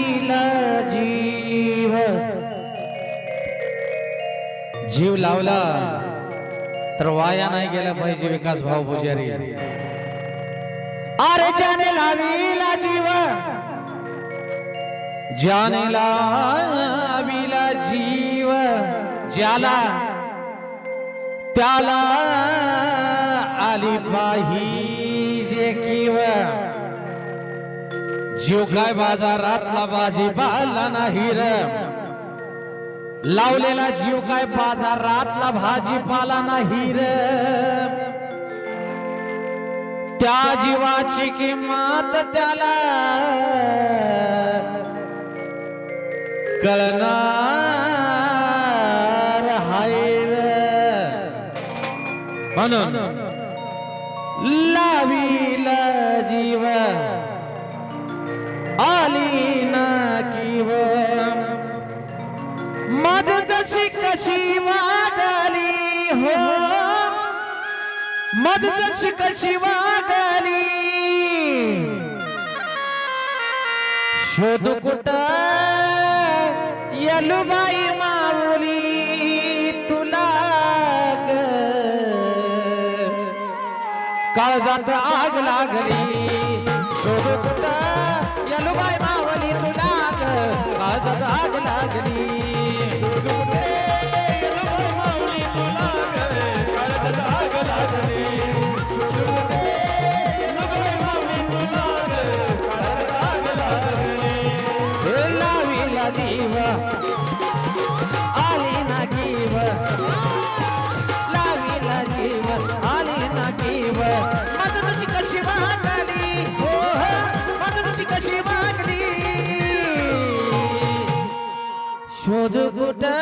दिला जीव। जीव लावला तर वाया नाही गेला पाहिजे विकास भाऊ पुजारी. अरे ज्याने लाविला जीव ज्याने लाविला जीव ज्याला त्याला आली पाहिजे किंवा शिवकाय बाजारातला भाजीपाला नाही र. लावलेला जीव काय बाजारातला भाजीपाला नाही र. त्या जीवाची किंमत त्याला कळणार हाय र. म्हणून लावीला हो. कशी वागली हो. मध कशी वागली. शोध कुट यलुबाई माऊली तुला ग. काळजात आग लागली. शोध कुट यलुबाई माऊली तुला ग. काळजात आग लागली. जीव। आली ना जीव। लाविला जीव। आली ना जीव। माझं तुझी कशी वागली? हो हो, माझं तुझी कशी वाटली शोध कुठं?